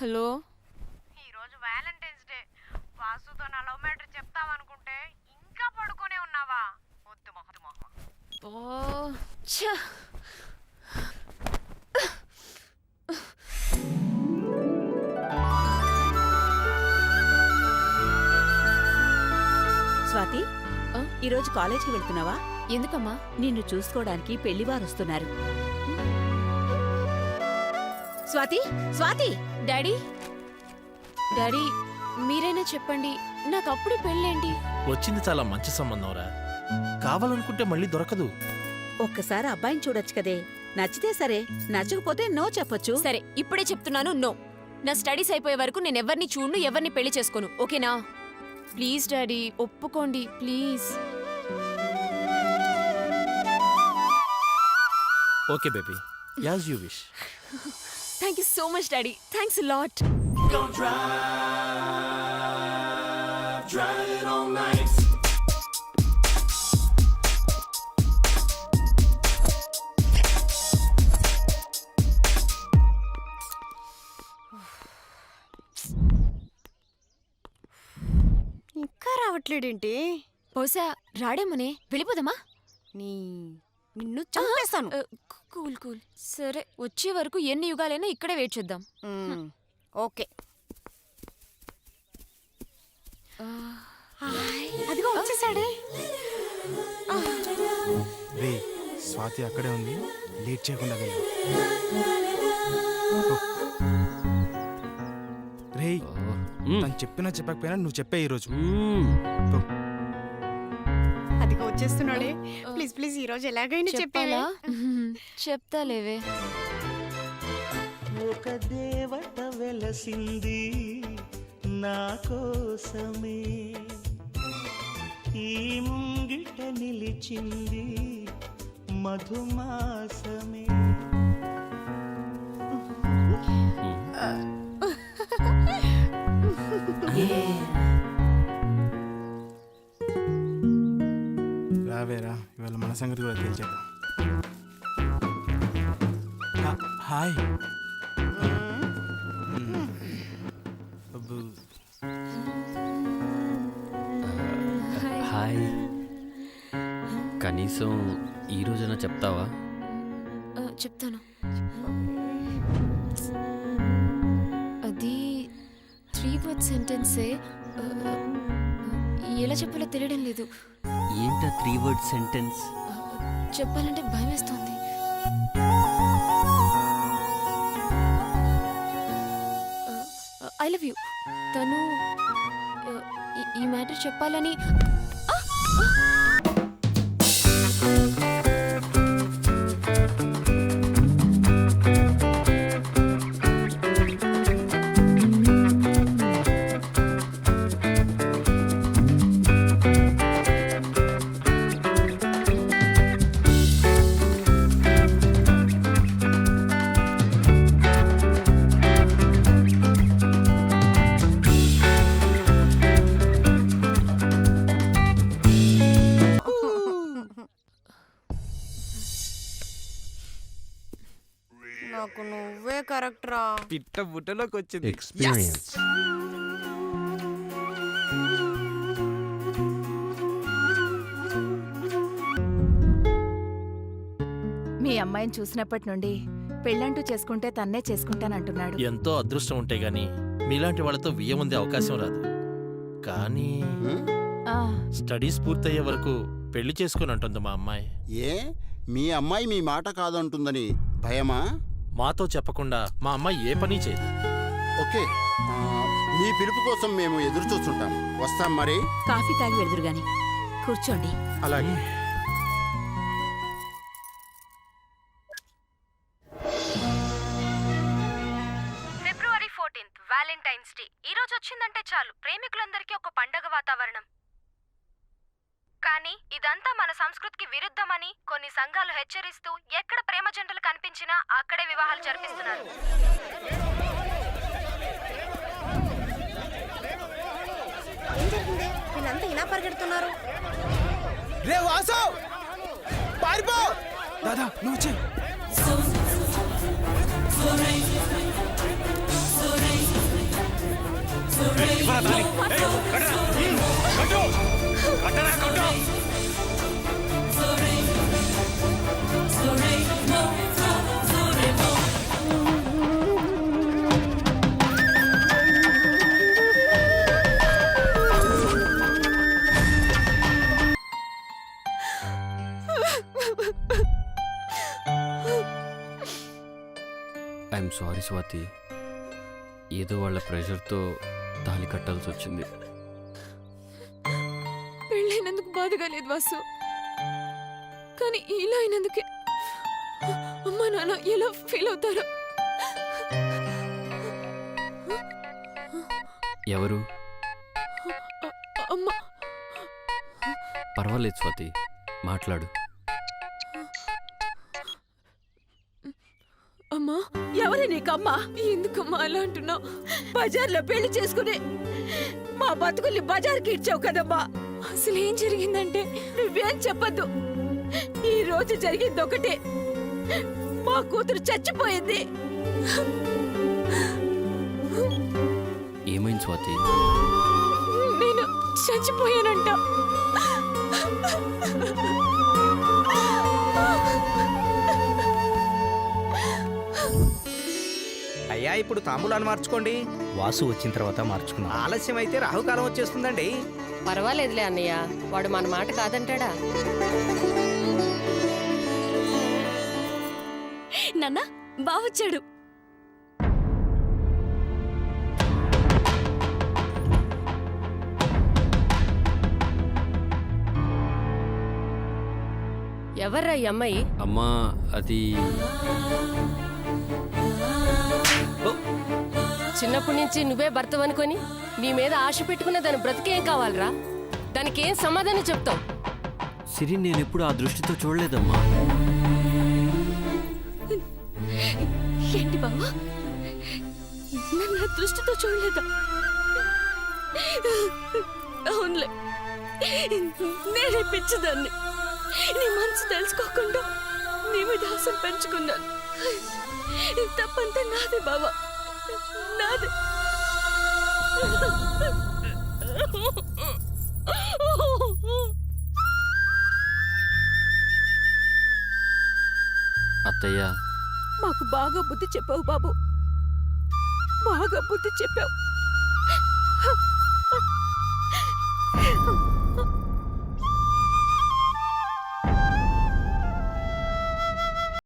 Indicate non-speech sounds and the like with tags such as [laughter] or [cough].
Hello? ఈరోజు Valentine's day. వాసుతో నా love matter చెప్తావనుకుంటే ఇంకా పడుకోనే ఉన్నావా? వద్దు మొహదు మొహ. ఓ ఛ! స్వాతి? ఈరోజు కాలేజ్కి వెళ్తున్నావా? ఎందుకమ్మా? నిన్ను చూసుకోవడానికి పెళ్ళివారు వస్తున్నారు. స్వాతి స్వాతి! డాడీ! డాడీ మీరైనా చెప్పండి నాకు అప్పుడే పెళ్ళేంటి? వచ్చింది చాలా మంచి సంబంధం రా. కావాలనుకుంటే మళ్ళీ దొరకదు. ఒక్కసారి అబ్బాయిని చూడొచ్చు కదే. నచ్చితే సరే నచ్చకపోతే నో చెప్పొచ్చు. సరే ఇప్పుడే చెప్తున్నాను నో. నా స్టడీస్ అయిపోయే వరకు నేను ఎవరిని చూడను ఎవరిని పెళ్ళి చేసుకోను ఓకేనా? ప్లీజ్ డాడీ ఒప్పుకోండి please. Okay baby as you wish. [laughs] Thank you so much daddy thanks lot ఇంకా రావట్లేడేంటి? బహుశా రాడేమోనే. వెళ్ళిపోదామా? నీ నిన్ను చంపేస్తాను. కూల్ కూల్ సరే వచ్చే వరకు ఎన్ని యుగాలైనా ఇక్కడే వెయిట్ చేద్దాం. ఓకే. అదిగో వచ్చేసాడే. రే స్వాతి అక్కడే ఉంది. లేట్ చేయకుండా వెళ్ళు. రే తను చెప్పినా చెప్పకపోయినా నువ్వు చెప్పే ఈరోజు వచ్చేస్తున్నాడే. ప్లీజ్ ప్లీజ్ ఈ రోజు ఎలాగైనా చెప్పాలా? చెప్తాలేవే. ఒక దేవత వెలసింది నా కోసమే. ఈ ముంగిట నిలిచింది మధుమాసమే సంగతి కూడా తెలిసేద్దాం హాయ్. హాయ్. కనీసం ఈ రోజైనా చెప్తావా? చెప్తాను. అది త్రీ వర్డ్ సెంటెన్సే ఎలా చెప్పాలో తెలియడం లేదు. ఏంటా త్రీ వర్డ్ సెంటెన్స్? చెప్పాలంటే భయం వేస్తోంది I uh, love uh, you తను uh, ఈ మ్యాటర్ చెప్పాలని నాకు నువ్వే కరెక్ట్ రా పిట్ట బుట్టలోకి వచ్చింది. ఎక్స్పీరియన్స్ మీ అమ్మాయిని చూసినప్పటి నుండి పెళ్ళంటూ చేసుకుంటే తన్నే చేసుకుంటానంటున్నాడు. ఎంతో అదృష్టం ఉంటే గాని మీలాంటి వాళ్ళతో వియ్యం ఉండే అవకాశం రాదు. కానీ ఆ, స్టడీస్ పూర్తయ్యే వరకు పెళ్ళి చేసుకుని అంటుంది మా అమ్మాయి. ఏ? మీ అమ్మాయి మీ మాట కాదంటుందని భయమా? మాతో చెప్పకుండా మా అమ్మాయి ఏ పని చేయదు. ఓకే. మీ పిలుపు కోసం మేము ఎదురు చూస్తుంటాం. వస్తాం మరి. కాఫీ తాగి వెళ్దురు గాని. కూర్చోండి. అలాగే. February fourteenth Valentine's Day. ఈ రోజు వచ్చిందంటే చాలు. ప్రేమికులందరికీ ఒక పండగ వాతావరణం. కానీ ఇదంతా మన సంస్కృతికి విరుద్ధమని కొన్ని సంఘాలు హెచ్చరిస్తూ ఎక్కడ ప్రేమ జంటలు వివాహాలు జరిపిస్తున్నారు. వీళ్ళంతా ఇలా పరిగెడుతున్నారు? రే వాసు! పారిపో! దాదా నువ్వు వచ్చే. I'm sorry Swathi. ఏదో వాళ్ళ ప్రెషర్తో తాళి కట్టాల్సి వచ్చింది. పెళ్ళైనందుకు బాధగా లేదు వాసు. కానీ ఇలా అయినందుకే అమ్మా నాన్న ఎలా ఫీల్ అవుతారో? ఎవరు? అమ్మా. పర్వాలేదు స్వాతి మాట్లాడు. అమ్మా ఎవరు నీకమ్మా? ఎందుకమ్మా అలా అంటున్నావు? బజార్లో పెళ్ళి చేసుకుని మా బతుకుల్ని బజార్కి ఇచ్చావు కదమ్మా. అసలు ఏం జరిగిందంటే నువ్వేం చెప్పద్దు. ఈ రోజు జరిగింది ఒకటే. మా కూతురు చచ్చిపోయింది. ఏమైంది స్వాతి? నేను చచ్చిపోయానంట. అయ్యా ఇప్పుడు తాంబూలాన్ని మార్చుకోండి. వాసు వచ్చిన తర్వాత మార్చుకుందాం ఆలస్యం అయితే రాహుకాలం వచ్చేస్తుందండి. పర్వాలేదులే అన్నయ్య వాడు మన మాట కాదంటాడా? నాన్న బావొచ్చాడు ఎవర్రా ఈ అమ్మాయి? అమ్మా అది చిన్నప్పటి నుంచి నువ్వే భర్త అనుకొని నీ మీద ఆశ పెట్టుకున్న దాని బ్రతికేం కావాలరా? దానికి ఏం సమాధానం చెప్తావు? సిరి నేను ఎప్పుడు ఆ దృష్టితో చూడలేదమ్మా. ఏంటి నన్ను దృష్టితో చూడలేదా? అవునులే. నేనే పిచ్చిదాన్ని. నీ మనసు తెలుసుకోకుండా నీ మీద ఆశం పెంచుకున్నాను. తప్పంతా నాదే బావా. నాదే. అత్తయ్య. మాకు బాగా బుద్ధి చెప్పావు బాబు. బాగా బుద్ధి చెప్పావు.